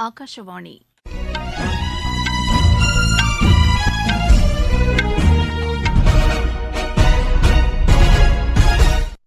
ஆகாஷவாணி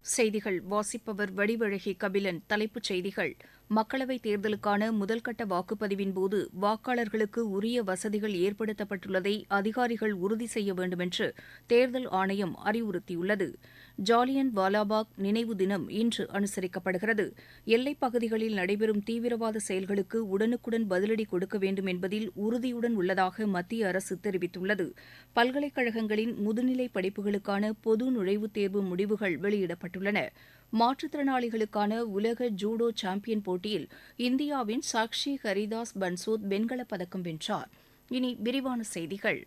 செய்திகள். வாசிப்பவர் வடிவழகி கபிலன். தலைப்புச் செய்திகள். மக்களவைத் தேர்தலுக்கான முதல்கட்ட வாக்குப்பதிவின் போது வாக்காளர்களுக்கு உரிய வசதிகள் ஏற்படுத்தப்பட்டுள்ளதை அதிகாரிகள் உறுதி செய்ய வேண்டுமென்று தேர்தல் ஆணையம் அறிவுறுத்தியுள்ளது. ஜாலியன் வாலாபாக் நினைவு தினம் இன்று அனுசரிக்கப்படுகிறது. எல்லைப் பகுதிகளில் நடைபெறும் தீவிரவாத செயல்களுக்கு உடனுக்குடன் பதிலடி கொடுக்க வேண்டும் என்பதில் உறுதியுடன் உள்ளதாக மத்திய அரசு தெரிவித்துள்ளது. பல்கலைக்கழகங்களின் முதுநிலை படிப்புகளுக்கான பொது நுழைவுத் தேர்வு முடிவுகள் வெளியிடப்பட்டுள்ளன. மாற்றுத்திறனாளிகளுக்கான உலக ஜூடோ சாம்பியன் போட்டியில் இந்தியாவின் சாக்ஷி ஹரிதாஸ் பன்சோத் வெண்கலப் பதக்கம் வென்றார். இனி விரிவான செய்திகள்.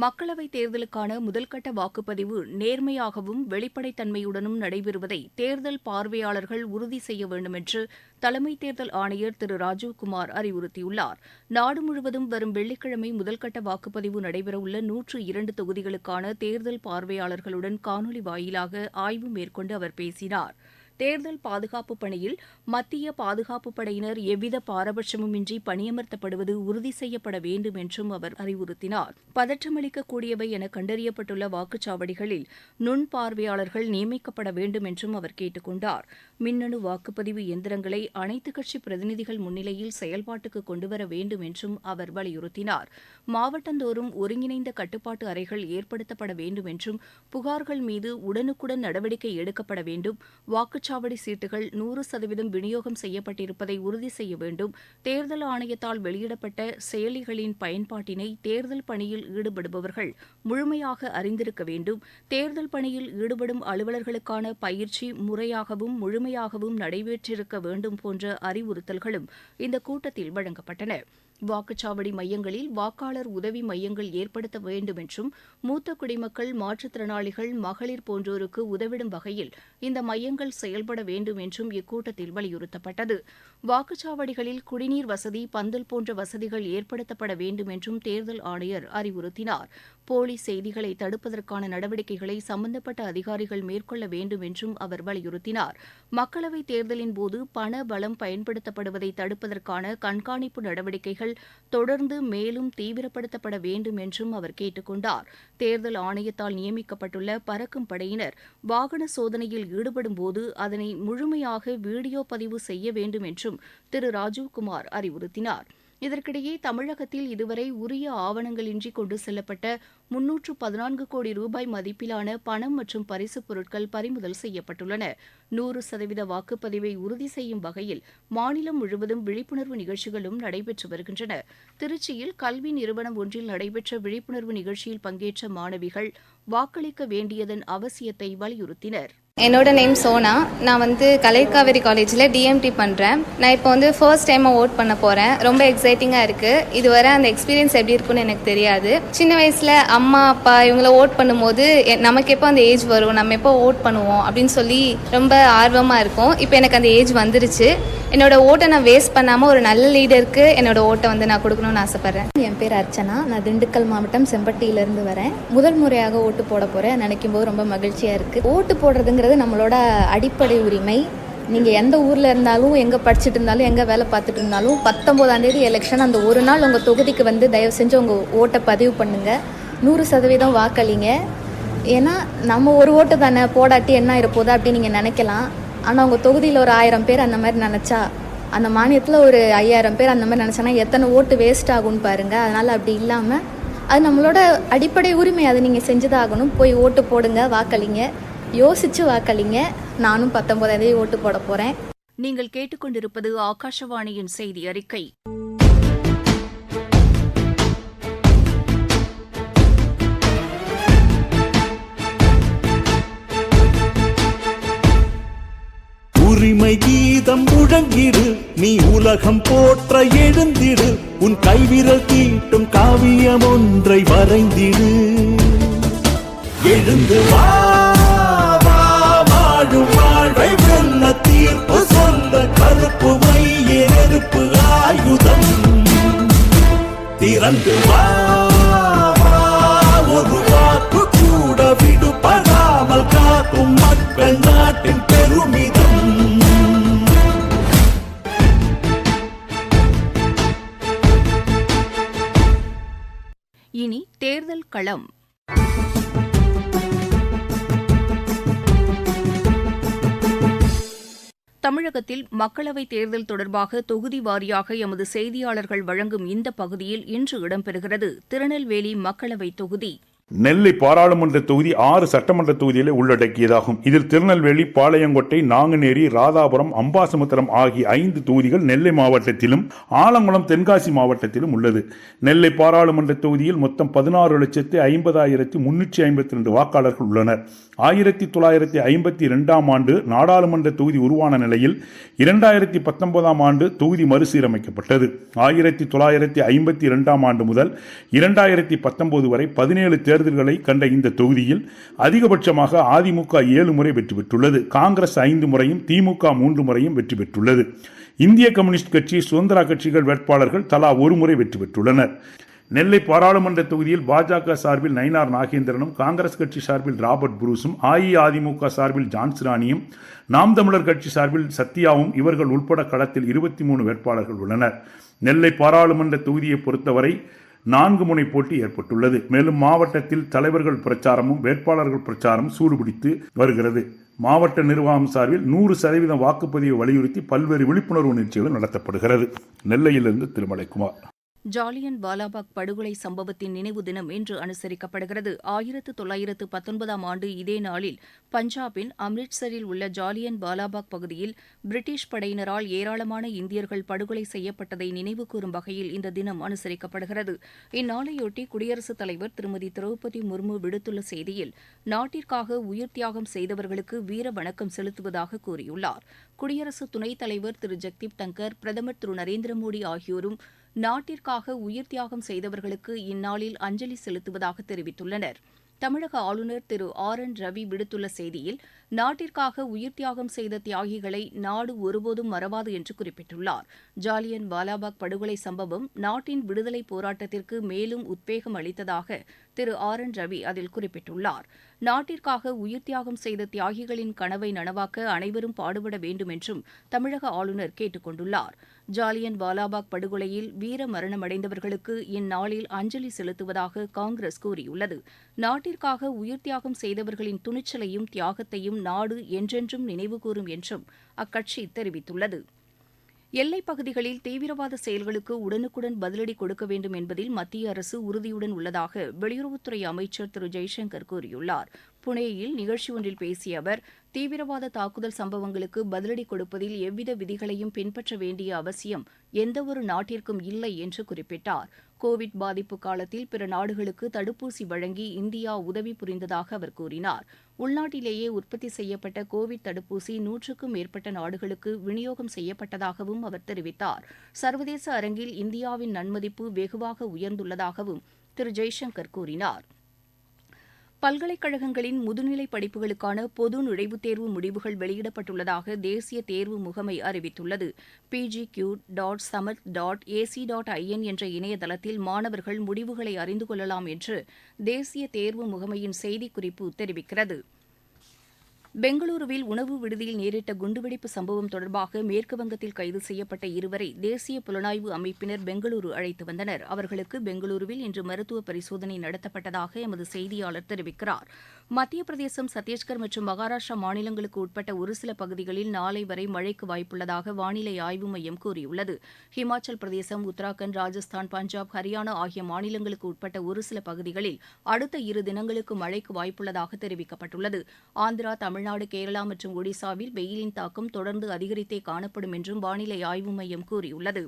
மக்களவைத் தேர்தலுக்கான முதல்கட்ட வாக்குப்பதிவு நேர்மையாகவும் வெளிப்படைத்தன்மையுடனும் நடைபெறுவதை தேர்தல் பார்வையாளர்கள் உறுதி செய்ய வேண்டுமென்று தலைமை தேர்தல் ஆணையர் திரு. ராஜீவ்குமார் அறிவுறுத்தியுள்ளார். நாடு முழுவதும் வரும் வெள்ளிக்கிழமை முதல்கட்ட வாக்குப்பதிவு நடைபெறவுள்ள நூற்று இரண்டு தொகுதிகளுக்கான தேர்தல் பார்வையாளர்களுடன் காணொலி வாயிலாக ஆய்வு மேற்கொண்டு அவர் பேசினார். தேர்தல் பாதுகாப்பு பணியில் மத்திய பாதுகாப்பு படையினர் எவ்வித பாரபட்சமுமின்றி பணியமர்த்தப்படுவது உறுதி செய்யப்பட வேண்டும் என்றும் அவர் அறிவுறுத்தினார். பதற்றமளிக்கக்கூடியவை என கண்டறியப்பட்டுள்ள வாக்குச்சாவடிகளில் நுண் பார்வையாளர்கள் நியமிக்கப்பட வேண்டும் என்றும் அவர் கேட்டுக் கொண்டாா் மின்னணு வாக்குப்பதிவு எந்திரங்களை அனைத்துக் கட்சி பிரதிநிதிகள் முன்னிலையில் செயல்பாட்டுக்கு கொண்டுவர வேண்டும் என்றும் அவர் வலியுறுத்தினார். மாவட்டந்தோறும் ஒருங்கிணைந்த கட்டுப்பாட்டு அறைகள் ஏற்படுத்தப்பட வேண்டும் என்றும் புகார்கள் மீது உடனுக்குடன் நடவடிக்கை எடுக்கப்பட வேண்டும் வாக்குச்சாவடி சீட்டுகள் நூறு சதவீதம் விநியோகம் செய்யப்பட்டிருப்பதை உறுதி செய்ய வேண்டும் தேர்தல் ஆணையத்தால் வெளியிடப்பட்ட செயலிகளின் பயன்பாட்டினை தேர்தல் பணியில் ஈடுபடுபவர்கள் முழுமையாக அறிந்திருக்க வேண்டும் தேர்தல் பணியில் ஈடுபடும் அலுவலர்களுக்கான பயிற்சி முறையாகவும் முழுமையாகவும் நடைபெற்றிருக்க வேண்டும் போன்ற அறிவுறுத்தல்களும் இந்த கூட்டத்தில் வழங்கப்பட்டன. வாக்குச்சாவடி மையங்களில் வாக்காளர் உதவி மையங்கள் ஏற்படுத்த வேண்டும் என்றும் மூத்த குடிமக்கள் மாற்றுத்திறனாளிகள் மகளிர் போன்றோருக்கு உதவிடும் வகையில் இந்த மையங்கள் செயல்பட வேண்டும் என்றும் இக்கூட்டத்தில் வலியுறுத்தப்பட்டது. வாக்குச்சாவடிகளில் குடிநீர் வசதி பந்தல் போன்ற வசதிகள் ஏற்படுத்தப்பட வேண்டும் என்றும் தேர்தல் ஆணையர் அறிவுறுத்தினார். போலி செய்திகளை தடுப்பதற்கான நடவடிக்கைகளை சம்பந்தப்பட்ட அதிகாரிகள் மேற்கொள்ள வேண்டும் என்றும் அவர் வலியுறுத்தினார். மக்களவைத் தேர்தலின் போது பண பலம் பயன்படுத்தப்படுவதை தடுப்பதற்கான கண்காணிப்பு நடவடிக்கைகள் தொடர்ந்து மேலும் தீவிரப்படுத்தப்பட வேண்டும் என்றும் அவர் கேட்டுக் கொண்டார் தேர்தல் ஆணையத்தால் நியமிக்கப்பட்டுள்ள பறக்கும் படையினர் வாகன சோதனையில் ஈடுபடும்போது அதனை முழுமையாக வீடியோ பதிவு செய்ய வேண்டும் என்றும் திரு. ராஜீவ்குமார் அறிவுறுத்தினார். இதற்கிடையே தமிழகத்தில் இதுவரை உரிய ஆவணங்களின்றி கொண்டு செல்லப்பட்ட முன்னூற்று பதினான்கு கோடி ரூபாய் மதிப்பிலான பணம் மற்றும் பரிசுப் பொருட்கள் பறிமுதல் செய்யப்பட்டுள்ளன. நூறு சதவீத வாக்குப்பதிவை உறுதி செய்யும் வகையில் மாநிலம் முழுவதும் விழிப்புணர்வு நிகழ்ச்சிகளும் நடைபெற்று வருகின்றன. திருச்சியில் கல்வி நிறுவனம் ஒன்றில் நடைபெற்ற விழிப்புணர்வு நிகழ்ச்சியில் பங்கேற்ற மாணவிகள் வாக்களிக்க வேண்டியதன் அவசியத்தை வலியுறுத்தினர். என்னோட நேம் சோனா. நான் வந்து கலைக்காவேரி காலேஜில் டிஎம்டி பண்ணுறேன் நான் இப்போ வந்து ஃபர்ஸ்ட் டைமாக ஓட் பண்ண போகிறேன் ரொம்ப எக்ஸைட்டிங்காக இருக்குது இதுவரை அந்த எக்ஸ்பீரியன்ஸ் எப்படி இருக்குன்னு எனக்கு தெரியாது. சின்ன வயசில் அம்மா அப்பா இவங்கள ஓட் பண்ணும்போது எ- நமக்கு எப்போ அந்த ஏஜ் வரும்? நம்ம எப்போ ஓட் பண்ணுவோம்? அப்படின்னு சொல்லி ரொம்ப ஆர்வமாக இருக்கும். இப்போ எனக்கு அந்த ஏஜ் வந்துருச்சு. என்னோட ஓட்டை நான் வேஸ்ட் பண்ணாமல் ஒரு நல்ல லீடருக்கு என்னோட ஓட்டை வந்து நான் கொடுக்கணும்னு ஆசைப்பட்றேன். என் பேர் அர்ச்சனா. நான் திண்டுக்கல் மாவட்டம் செம்பட்டியிலேருந்து வரேன். முதல் முறையாக ஓட்டு போட போகிறேன் நினைக்கும் போது ரொம்ப மகிழ்ச்சியாக இருக்குது ஓட்டு அப்படிங்கிறது நம்மளோட அடிப்படை உரிமை. நீங்கள் எந்த ஊரில் இருந்தாலும் எங்கே படிச்சுட்டு இருந்தாலும் எங்கே வேலை பார்த்துட்டு இருந்தாலும் பத்தொம்போதாந்தேதி எலெக்ஷன் அந்த ஒரு நாள் உங்கள் தொகுதிக்கு வந்து தயவு செஞ்சு உங்கள் ஓட்டை பதிவு பண்ணுங்கள் நூறு சதவீதம் வாக்களிங்க. ஏன்னா நம்ம ஒரு ஓட்டு தானே போடாட்டி என்ன இருப்போதா அப்படின்னு நீங்கள் நினைக்கலாம். ஆனால் உங்கள் தொகுதியில் ஒரு ஆயிரம் பேர் அந்த மாதிரி நினச்சா அந்த மானியத்தில் ஒரு ஐயாயிரம் பேர் அந்த மாதிரி நினச்சாங்கன்னா எத்தனை ஓட்டு வேஸ்ட் ஆகும்னு பாருங்கள் அதனால் அப்படி இல்லாமல் அது நம்மளோட அடிப்படை உரிமை. அதை நீங்கள் செஞ்சதாகணும் ஆகணும். போய் ஓட்டு போடுங்க வாக்களிங்க. யோசித்து வாக்களிங்க. நானும் பத்தொம்போதாம் தேதி ஓட்டு போட போகிறேன் நீங்கள் கேட்டுக்கொண்டிருப்பது ஆகாஷவாணியின் செய்தி அறிக்கை. உரிமை கீதம் முழங்கிடு. நீ உலகம் போற்ற எழுந்திடு. உன் கைவிரல் தீட்டும் காவியம் ஒன்றை வரைந்திடு. எழுந்து வா, வெல்ல தீர்ப்பு சொல்ல கருப்பு மைய நெருப்பு ஆயுதம். திறந்து வா ஒரு வாக்கு கூட விடும் தமிழகத்தில் மக்களவைத் தேர்தல் தொடர்பாக தொகுதி வாரியாக எமது செய்தியாளர்கள் வழங்கும் இந்த பகுதியில் இன்று இடம்பெறுகிறது. திருநெல்வேலி மக்களவைத் தொகுதி. நெல்லை பாராளுமன்ற தொகுதி ஆறு சட்டமன்ற தொகுதிகளை உள்ளடக்கியதாகும். இதில் திருநெல்வேலி பாளையங்கோட்டை நாங்குநேரி ராதாபுரம் அம்பாசமுத்திரம் ஆகிய ஐந்து தொகுதிகள் நெல்லை மாவட்டத்திலும் ஆலங்குளம் தென்காசி மாவட்டத்திலும் உள்ளது. நெல்லை பாராளுமன்ற தொகுதியில் மொத்தம் பதினாறு லட்சத்து ஐம்பதாயிரத்தி முன்னூற்றி ஐம்பத்தி ரெண்டு வாக்காளர்கள் உள்ளனர். ஆயிரத்தி தொள்ளாயிரத்தி ஐம்பத்தி இரண்டாம் ஆண்டு நாடாளுமன்ற தொகுதி உருவான நிலையில் இரண்டாயிரத்தி பத்தொன்பதாம் ஆண்டு தொகுதி மறுசீரமைக்கப்பட்டது. ஆயிரத்தி தொள்ளாயிரத்தி ஐம்பத்தி இரண்டாம் ஆண்டு முதல் இரண்டாயிரத்தி பத்தொன்பது வரை பதினேழு தேர்தல்களை கண்ட இந்த தொகுதியில் அதிகபட்சமாக அதிமுக ஏழு முறை வெற்றி பெற்றுள்ளது. காங்கிரஸ் ஐந்து முறையும் திமுக மூன்று முறையும் வெற்றி பெற்றுள்ளது. இந்திய கம்யூனிஸ்ட் கட்சி சுதந்திரா கட்சிகள் வேட்பாளர்கள் தலா ஒரு முறை வெற்றி பெற்றுள்ளனர். நெல்லை பாராளுமன்ற தொகுதியில் பாஜக சார்பில் நயினார் நாகேந்திரனும் காங்கிரஸ் கட்சி சார்பில் ராபர்ட் புரூஸும் அஇஅதிமுக சார்பில் ஜான்ஸ் ராணியும் நாம் தமிழர் கட்சி சார்பில் சத்யாவும் இவர்கள் உள்பட களத்தில் இருபத்தி மூணு வேட்பாளர்கள் உள்ளனர். நெல்லை பாராளுமன்ற தொகுதியை பொறுத்தவரை நான்கு முனை போட்டி ஏற்பட்டுள்ளது. மேலும் மாவட்டத்தில் தலைவர்கள் பிரச்சாரமும் வேட்பாளர்கள் பிரச்சாரமும் சூடுபிடித்து வருகிறது. மாவட்ட நிர்வாகம் சார்பில் நூறு சதவீதம் வாக்குப்பதிவை வலியுறுத்தி பல்வேறு விழிப்புணர்வு நிகழ்ச்சிகள் நடத்தப்படுகிறது. நெல்லையிலிருந்து திருமலைக்குமார். ஜாலியன் வாலாபாக் படுகொலை சம்பவத்தின் நினைவு தினம் இன்று அனுசரிக்கப்படுகிறது. ஆயிரத்து தொள்ளாயிரத்து பத்தொன்பதாம் ஆண்டு இதே நாளில் பஞ்சாபின் அம்ரிட்சரில் உள்ள ஜாலியன் வாலாபாக் பகுதியில் பிரிட்டிஷ் படையினரால் ஏராளமான இந்தியர்கள் படுகொலை செய்யப்பட்டதை நினைவுகூரும் வகையில் இந்த தினம் அனுசரிக்கப்படுகிறது. இந்நாளையொட்டி குடியரசுத் தலைவர் திருமதி திரௌபதி முர்மு விடுத்துள்ள செய்தியில் நாட்டிற்காக உயிர் தியாகம் செய்தவர்களுக்கு வீர வணக்கம் செலுத்துவதாக கூறியுள்ளார். குடியரசு துணைத் தலைவர் திரு. ஜெக்தீப் டங்கர் பிரதமர் திரு. நரேந்திர மோடி ஆகியோரும் நாட்டிற்காக உயிர் தியாகம் செய்தவர்களுக்கு இந்நாளில் அஞ்சலி செலுத்துவதாக தெரிவித்துள்ளனர். தமிழக ஆளுநர் திரு ஆர் என் ரவி விடுத்துள்ள செய்தியில் நாட்டிற்காக உயிர் தியாகம் செய்த தியாகிகளை நாடு ஒருபோதும் மறவாது என்று குறிப்பிட்டுள்ளார். ஜாலியன் வாலாபாக் படுகொலை சம்பவம் நாட்டின் விடுதலை போராட்டத்திற்கு மேலும் உத்வேகம் அளித்ததாக திரு ஆர் என் ரவி அதில் குறிப்பிட்டுள்ளார். நாட்டிற்காக உயிர் தியாகம் செய்த தியாகிகளின் கனவை நனவாக்க அனைவரும் பாடுபட வேண்டும் என்றும் தமிழக ஆளுநர் கேட்டுக் கொண்டுள்ளார். ஜாலியன் வாலாபாக் படுகொலையில் வீர மரணமடைந்தவர்களுக்கு இந்நாளில் அஞ்சலி செலுத்துவதாக காங்கிரஸ் கூறியுள்ளது. நாட்டிற்காக உயிர் தியாகம் செய்தவர்களின் துணிச்சலையும் தியாகத்தையும் நாடு என்றென்றும் நினைவுகூரும் என்றும் அக்கட்சி தெரிவித்துள்ளது. எல்லைப் பகுதிகளில் தீவிரவாத செயல்களுக்கு உடனுக்குடன் பதிலடி கொடுக்க வேண்டும் என்பதில் மத்திய அரசு உறுதியுடன் உள்ளதாக வெளியுறவுத்துறை அமைச்சர் திரு. ஜெய்சங்கர் கூறியுள்ளார். புனேயில் நிகழ்ச்சி ஒன்றில் பேசிய அவர் தீவிரவாத தாக்குதல் சம்பவங்களுக்கு பதிலடி கொடுப்பதில் எவ்வித விதிகளையும் பின்பற்ற வேண்டிய அவசியம் எந்தவொரு நாட்டிற்கும் இல்லை என்று குறிப்பிட்டார். கோவிட் பாதிப்பு காலத்தில் பிற நாடுகளுக்கு தடுப்பூசி வழங்கி இந்தியா உதவி புரிந்ததாக அவர் கூறினார். உள்நாட்டிலேயே உற்பத்தி செய்யப்பட்ட கோவிட் தடுப்பூசி நூற்றுக்கும் மேற்பட்ட நாடுகளுக்கு விநியோகம் செய்யப்பட்டதாகவும் அவர் தெரிவித்தார். சர்வதேச அரங்கில் இந்தியாவின் நன்மதிப்பு வெகுவாக உயர்ந்துள்ளதாகவும் திரு ஜெய்சங்கர் கூறினார். பல்கலைக்கழகங்களின் முதுநிலை படிப்புகளுக்கான பொது நுழைவுத் தேர்வு முடிவுகள் வெளியிடப்பட்டுள்ளதாக தேசிய தேர்வு முகமை அறிவித்துள்ளது. PG Q dot Samarth dot AC dot IN என்ற இணையதளத்தில் மாணவர்கள் முடிவுகளை அறிந்து கொள்ளலாம் என்று தேசிய தேர்வு முகமையின் செய்திக்குறிப்பு தெரிவிக்கிறது. பெங்களூருவில் உணவு விடுதியில் நேரிட்ட குண்டுவெடிப்பு சம்பவம் தொடர்பாக மேற்குவங்கத்தில் கைது செய்யப்பட்ட இருவரை தேசிய புலனாய்வு அமைப்பினர் பெங்களூரு அழைத்து வந்தனர். அவர்களுக்கு பெங்களூருவில் இன்று மருத்துவ பரிசோதனை நடத்தப்பட்டதாக எமது செய்தியாளர் தெரிவிக்கிறார். மத்திய பிரதேசம் சத்தீஸ்கர் மற்றும் மகாராஷ்டிரா மாநிலங்களுக்கு உட்பட்ட ஒரு சில பகுதிகளில் நாளை வரை மழைக்கு வாய்ப்புள்ளதாக வானிலை ஆய்வு மையம் கூறியுள்ளது. ஹிமாச்சல் பிரதேசம் உத்தராகண்ட் ராஜஸ்தான் பஞ்சாப் ஹரியானா ஆகிய மாநிலங்களுக்கு உட்பட்ட ஒரு சில பகுதிகளில் அடுத்த இரு தினங்களுக்கு மழைக்கு வாய்ப்புள்ளதாக தெரிவிக்கப்பட்டுள்ளது. ஆந்திரா தமிழ் தமிழ்நாடு கேரளா மற்றும் ஒடிசாவில் வெயிலின் தாக்கம் தொடர்ந்து அதிகரித்தே காணப்படும் என்றும் வானிலை ஆய்வு மையம் கூறியுள்ளது.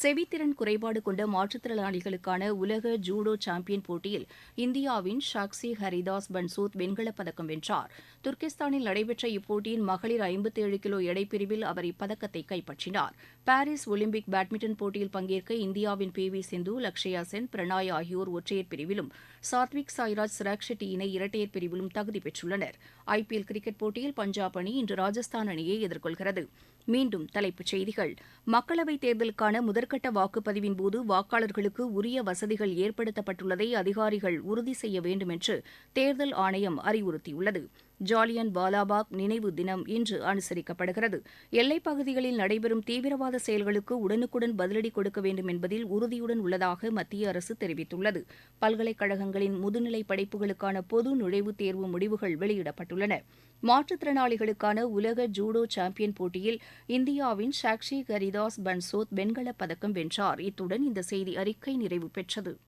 செவித்திறன் குறைபாடு கொண்ட மாற்றுத்திறனாளிகளுக்கான உலக ஜூடோ சாம்பியன் போட்டியில் இந்தியாவின் ஷாக்ஸி ஹரிதாஸ் பன்சூத் வெண்கலப் பதக்கம் வென்றார். துர்கிஸ்தானில் நடைபெற்ற இப்போட்டியின் மகளிர் ஐம்பத்தேழு கிலோ எடைப்பிரிவில் அவர் இப்பதக்கத்தை கைப்பற்றினார். பாரிஸ் ஒலிம்பிக் பேட்மிண்டன் போட்டியில் பங்கேற்க இந்தியாவின் பி வி சிந்து லக்ஷயா சென் பிரணாய் ஆகியோர் ஒற்றையர் பிரிவிலும் சாத்விக் சாய்ராஜ் சிராக் ஷெட்டி இணை இரட்டையர் பிரிவிலும் தகுதி பெற்றுள்ளனர். ஐபிஎல் கிரிக்கெட் போட்டியில் பஞ்சாப் அணி இன்று ராஜஸ்தான் அணியை எதிர்கொள்கிறது. மீண்டும் தலைப்புச் செய்திகள். மக்களவைத் தேர்தலுக்கான முதற்கட்ட வாக்குப்பதிவின் போது வாக்காளர்களுக்கு உரிய வசதிகள் ஏற்படுத்தப்பட்டுள்ளதை அதிகாரிகள் உறுதி செய்ய வேண்டும் என்று தேர்தல் ஆணையம் அறிவுறுத்தியுள்ளது. ஜாலியன் வாலாபாக் நினைவு தினம் இன்று அனுசரிக்கப்படுகிறது. எல்லைப் பகுதிகளில் நடைபெறும் தீவிரவாத செயல்களுக்கு உடனுக்குடன் பதிலடி கொடுக்க வேண்டும் என்பதில் உறுதியுடன் உள்ளதாக மத்திய அரசு தெரிவித்துள்ளது. பல்கலைக்கழகங்களின் முதுநிலை படிப்புகளுக்கான பொது நுழைவுத் தேர்வு முடிவுகள் வெளியிடப்பட்டுள்ளன. மாற்றுத்திறனாளிகளுக்கான உலக ஜூடோ சாம்பியன் போட்டியில் இந்தியாவின் சாக்ஷி கரிதாஸ் பன்சோத் வெண்கலப் பதக்கம் வென்றார். இத்துடன் இந்த செய்தி அறிக்கை நிறைவு பெற்றது.